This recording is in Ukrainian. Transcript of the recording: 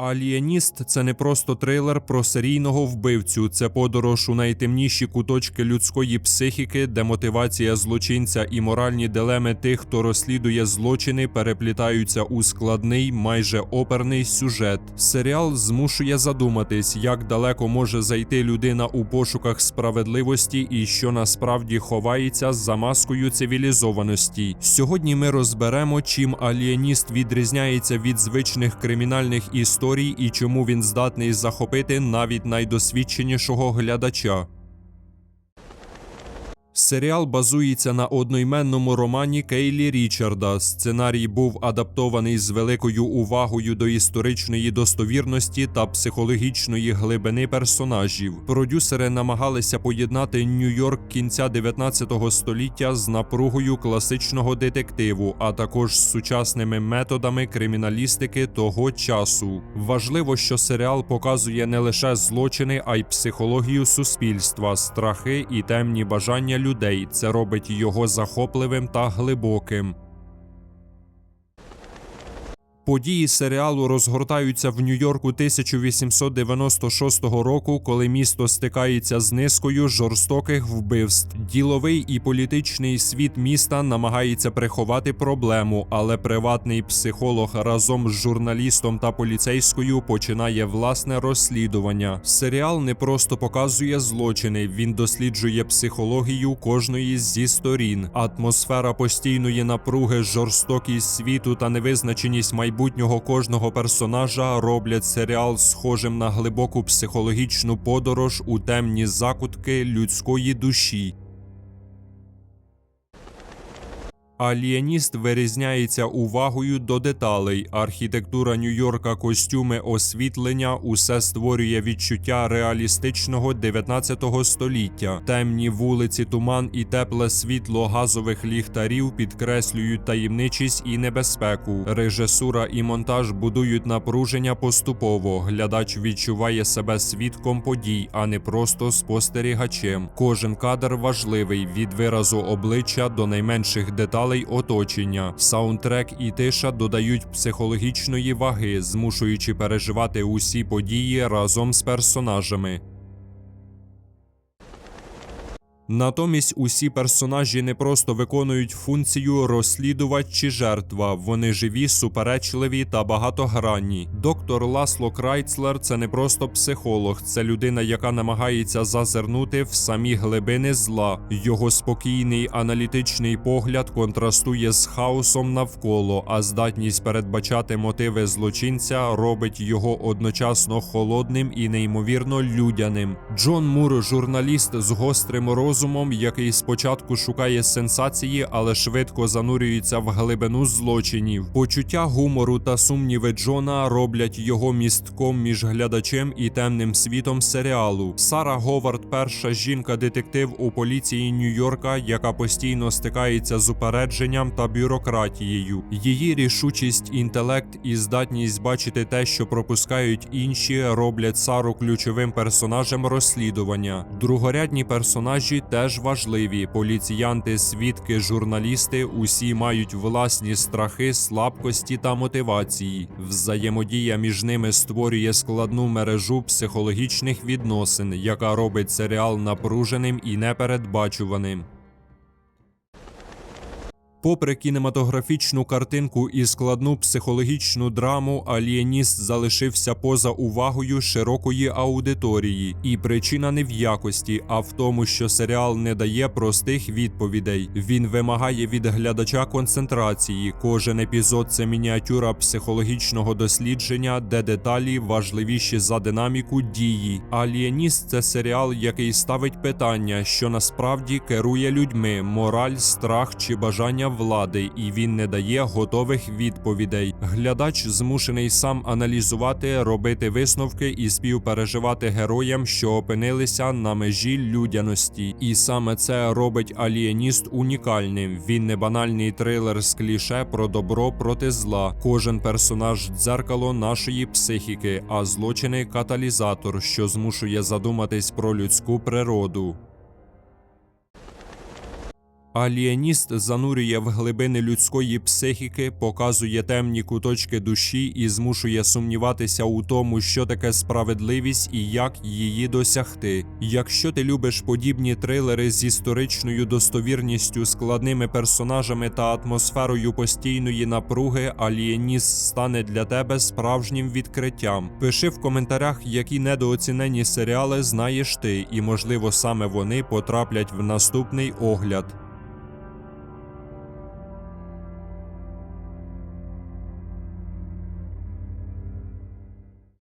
Алієніст це не просто трилер про серійного вбивцю, це подорож у найтемніші куточки людської психіки, де мотивація злочинця і моральні дилеми тих, хто розслідує злочини, переплітаються у складний, майже оперний сюжет. Серіал змушує задуматись, як далеко може зайти людина у пошуках справедливості і що насправді ховається за маскою цивілізованості. Сьогодні ми розберемо, чим алієніст відрізняється від звичних кримінальних історій і чому він здатний захопити навіть найдосвідченішого глядача. Серіал базується на одноіменному романі Кейлі Річарда. Сценарій був адаптований з великою увагою до історичної достовірності та психологічної глибини персонажів. Продюсери намагалися поєднати Нью-Йорк кінця 19 століття з напругою класичного детективу, а також з сучасними методами криміналістики того часу. Важливо, що серіал показує не лише злочини, а й психологію суспільства, страхи і темні бажання людей. Це робить його захопливим та глибоким. Події серіалу розгортаються в Нью-Йорку 1896 року, коли місто стикається з низкою жорстоких вбивств. Діловий і політичний світ міста намагається приховати проблему, але приватний психолог разом з журналістом та поліцейською починає власне розслідування. Серіал не просто показує злочини, він досліджує психологію кожної зі сторін. Атмосфера постійної напруги, жорстокість світу та невизначеність майбутнього кожного персонажа роблять серіал схожим на глибоку психологічну подорож у темні закутки людської душі. Алієніст вирізняється увагою до деталей. Архітектура Нью-Йорка, костюми, освітлення усе створює відчуття реалістичного 19 століття. Темні вулиці, туман і тепле світло газових ліхтарів підкреслюють таємничість і небезпеку. Режисура і монтаж будують напруження поступово. Глядач відчуває себе свідком подій, а не просто спостерігачем. Кожен кадр важливий від виразу обличчя до найменших деталей оточення. Саундтрек і тиша додають психологічної ваги, змушуючи переживати усі події разом з персонажами. Натомість усі персонажі не просто виконують функцію розслідувач чи жертва, вони живі, суперечливі та багатогранні. Доктор Ласло Крайцлер це не просто психолог, це людина, яка намагається зазирнути в самі глибини зла. Його спокійний аналітичний погляд контрастує з хаосом навколо, а здатність передбачати мотиви злочинця робить його одночасно холодним і неймовірно людяним. Джон Мур, журналіст з гострим розумом, який спочатку шукає сенсації, але швидко занурюється в глибину злочинів. Почуття гумору та сумніви Джона роблять його містком між глядачем і темним світом серіалу. Сара Говард, перша жінка-детектив у поліції Нью-Йорка, яка постійно стикається з упередженням та бюрократією. Її рішучість, інтелект і здатність бачити те, що пропускають інші, роблять Сару ключовим персонажем розслідування. Другорядні персонажі теж важливі. Поліціянти, свідки, журналісти усі мають власні страхи, слабкості та мотивації. Взаємодія між ними створює складну мережу психологічних відносин, яка робить серіал напруженим і непередбачуваним. Попри кінематографічну картинку і складну психологічну драму, алієніст залишився поза увагою широкої аудиторії, і причина не в якості, а в тому, що серіал не дає простих відповідей. Він вимагає від глядача концентрації. Кожен епізод це мініатюра психологічного дослідження, де деталі важливіші за динаміку дії. Алієніст це серіал, який ставить питання, що насправді керує людьми: мораль, страх чи бажання влади, і він не дає готових відповідей. Глядач змушений сам аналізувати, робити висновки і співпереживати героям, що опинилися на межі людяності. І саме це робить алієніст унікальним. Він не банальний трилер з кліше про добро проти зла. Кожен персонаж дзеркало нашої психіки, а злочини каталізатор, що змушує задуматись про людську природу. Алієніст занурює в глибини людської психіки, показує темні куточки душі і змушує сумніватися у тому, що таке справедливість і як її досягти. Якщо ти любиш подібні трилери з історичною достовірністю, складними персонажами та атмосферою постійної напруги, Алієніст стане для тебе справжнім відкриттям. Пиши в коментарях, які недооцінені серіали знаєш ти, і можливо саме вони потраплять в наступний огляд.